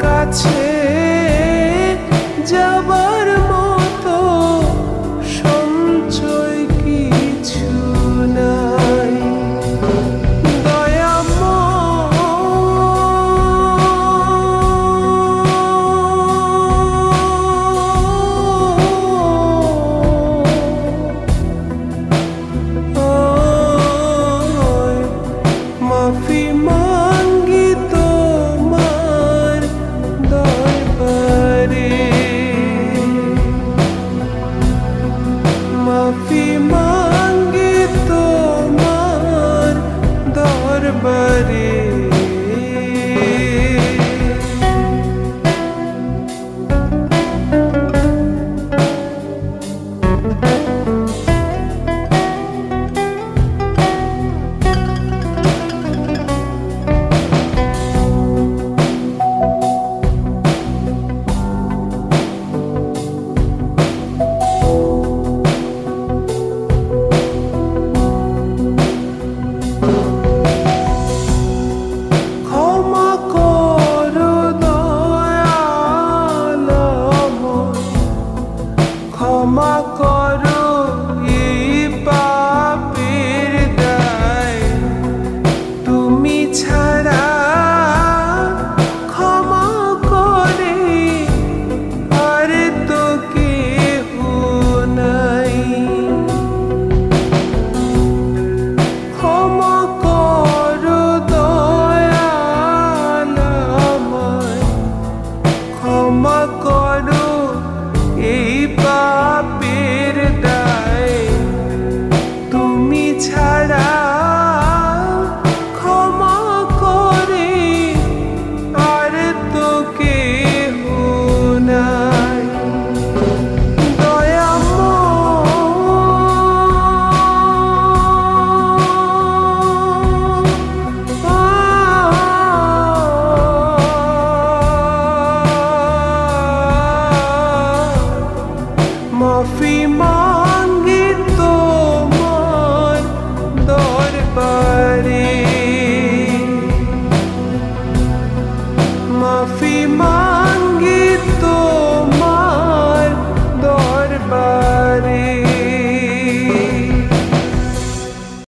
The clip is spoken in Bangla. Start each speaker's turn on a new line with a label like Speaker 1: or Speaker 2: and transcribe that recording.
Speaker 1: কাছে Hari my corona. মাফি মাঙ্গি তোমার দরবারে। মাফি মা